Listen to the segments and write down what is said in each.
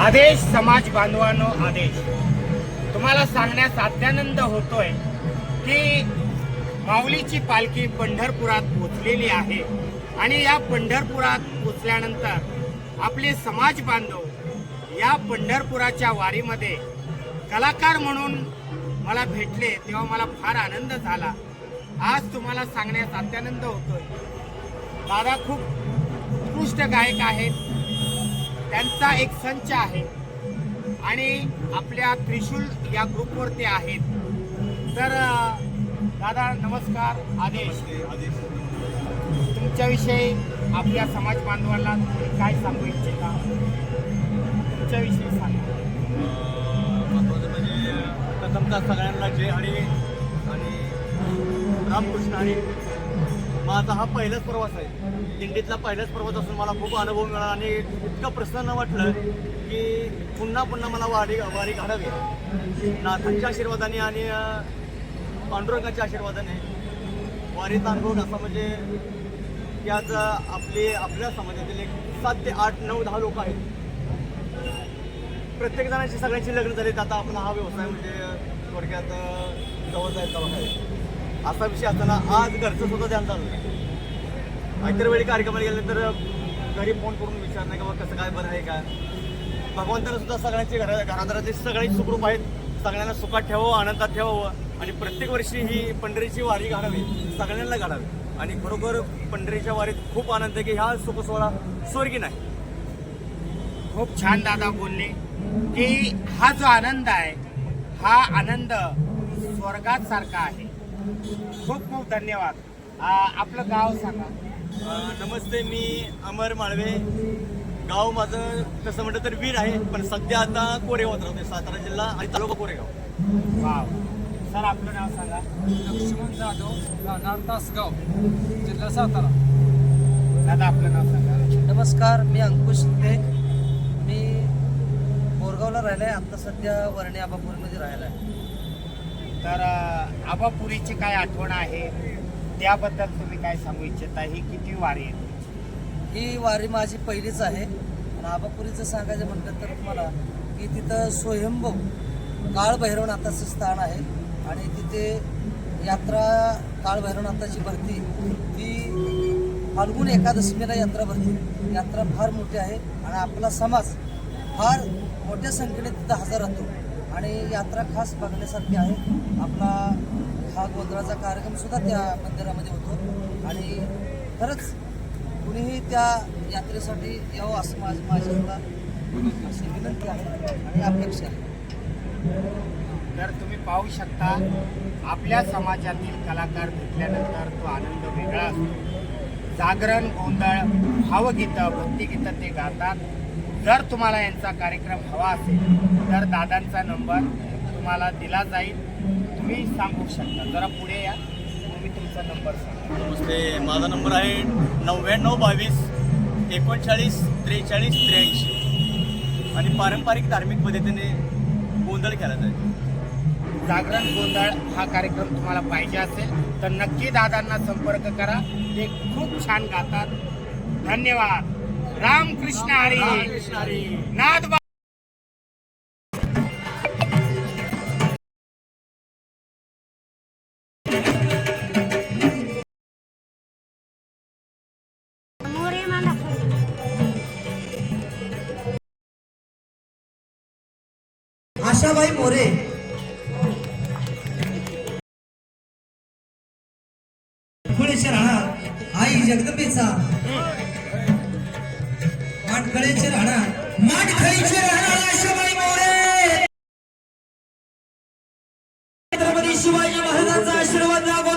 आदेश समाज बांधवांनो आदेश. तुम्हाला सांगण्यास अत्यानंद होतोय की माऊलीची पालखी पंढरपुरात पोचलेली आहे. आणि या पंढरपुरात पोचल्यानंतर आपले समाज बांधव या पंढरपुराच्या वारीमध्ये कलाकार म्हणून मला भेटले तेव्हा मला फार आनंद झाला. आज तुम्हाला सांगण्यास अत्यानंद होतोय. दादा खूप उत्कृष्ट गायक आहेत. त्यांचा एक संच आहे. आणि आपल्या त्रिशूल या ग्रुपवर ते आहेत. तर दादा नमस्कार आदेश. तुमच्याविषयी आपल्या समाज बांधवांना तुम्ही काय सांगू इच्छिता? तुमच्याविषयी सांगा. म्हणजे प्रथमतः सगळ्यांना जय हरी आणि रामकृष्ण आणि माझा हा पहिलाच प्रवास आहे. दिंडीतला पहिलाच प्रवास असून मला खूप अनुभव मिळाला आणि इतकं प्रसन्न वाटलं की पुन्हा पुन्हा मला वारी वारी काढावी. नाथांच्या आशीर्वादाने आणि पांडुरंगाच्या आशीर्वादाने वारीचा अनुभव असा म्हणजे की आज आपली आपले आपल्या समाजातील एक सात ते आठ नऊ दहा लोक आहेत. प्रत्येक जणांची सगळ्यांची लग्न झालीत आता आपला हा व्यवसाय म्हणजे थोडक्यात जवळ जायचा आहे. असा विषय असताना आज घरचं सुद्धा ध्यान चाललं आहे. इतर वेळी कार्यक्रमाला गेल्यानंतर तर घरी फोन करून विचारणं की बाबा कसं काय बरं आहे का? भगवंतानं सुद्धा सगळ्यांचे घरा घरादारातली सगळे सुखरूप आहेत. सगळ्यांना सुखात ठेवावं आनंदात ठेवावं. आणि प्रत्येक वर्षी ही पंढरीची वारी घालावी सगळ्यांना घालावी. आणि खरोखर पंढरीच्या वारीत खूप आनंद आहे की ह्या सुखसोहळा स्वर्गी नाही. खूप छान दादा बोलले की हा जो आनंद आहे हा आनंद स्वर्गात सारखा आहे. खूप खूप धन्यवाद. आपलं गाव सांगा. नमस्ते मी अमर माळवे. गाव माझं तसं म्हटलं तर वीर आहे पण सध्या आता कोरेगावात राहते सातारा जिल्हा आणि तालुका कोरेगाव. वाव. सर आपलं नाव सांगा. लक्ष्मण जाधव राहणार तासगाव जिल्हा सातारा. दादा आपलं नाव सांगा. नमस्कार मी अंकुश शिंदे. मी बोरगावला राहिलो आहे आत्ता सध्या वर्णे आबापूरमध्ये राहिला आहे तर आबापुरीची काय आठवण आहे? त्याबद्दल तुम्ही काय सांगू इच्छिता? ही किती वारी आहे? ही वारी माझी पहिलीच आहे. आणि आबापुरीचं सांगायचं म्हटलं तर तुम्हाला की तिथं स्वयंभू काळभैरवनाथाचं स्थान आहे. आणि तिथे यात्रा काळभैरवनाथाची भरती ती फाल्गुन एकादशमीला यात्रा भरती. यात्रा फार मोठी आहे. आणि आपला समाज फार मोठ्या संख्येने तिथं हजर राहतो. आणि यात्रा खास बघण्यासारखी आहे. आपला हा गोंधळाचा कार्यक्रमसुद्धा त्या मंदिरामध्ये होतो. आणि खरंच कुणीही त्या यात्रेसाठी यावं असं माझ माझी अशी विनंती आहे आणि अपेक्षा आहे. तर तुम्ही पाहू शकता आपल्या समाजातील कलाकार भेटल्यानंतर तो आनंद वेगळा असतो. जागरण गोंधळ भावगीतं भक्तिगीतं ते गातात. जर तुम्हाला यांचा कार्यक्रम हवा असेल तर दादांचा नंबर तुम्हाला दिला जाईल. तुम्ही सांगू शकता. जरा पुढे या. तुम्ही तुमचा नंबर सांगा नमस्ते. माझा नंबर आहे नव्याण्णव बावीस एकोणचाळीस त्रेचाळीस त्र्याऐंशी. आणि पारंपरिक धार्मिक पद्धतीने गोंधळ केला जायचा जागरण गोंधळ हा कार्यक्रम तुम्हाला पाहिजे असेल तर नक्की दादांना संपर्क करा. ते खूप छान गातात. धन्यवाद. रामकृष्ण हरी. मला आशाबाई मोरे. जगदंबेचा. माटकळेचे राहणार माटखळीचे राहणार आशाबाई मोरे. छत्रपती शिवाजी महाराजांचा आशीर्वाद लागो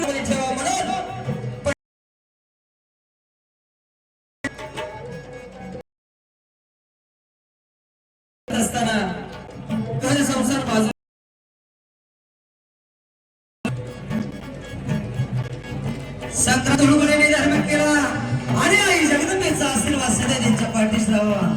ठेवा म्हणून असताना घर संसार बाजू aquí estaba.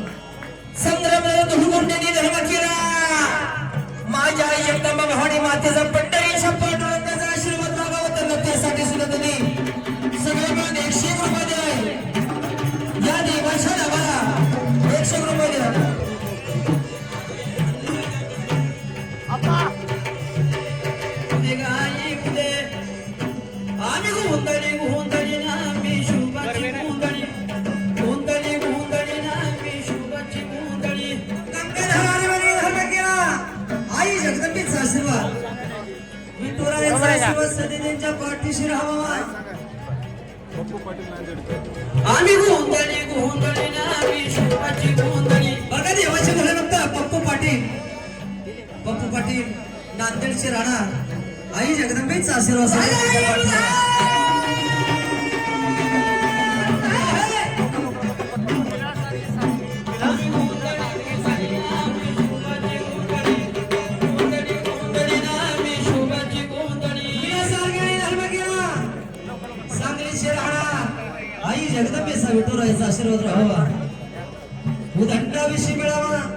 विठुरायाचा आशीर्वाद सदी त्यांच्या पाठीशी राहावा. आम्ही गोंधळी गोंधळी ना मी शुभाची गोंधळी. बघा देवाचे भले भक्त पप्पू पाटील. पप्पू पाटील नांदेडचे राहणार आई जगदंबेचा आशीर्वाद जगदंबेचा राहायचा आशीर्वाद राहावा. उदंडाविषयी मिळावा.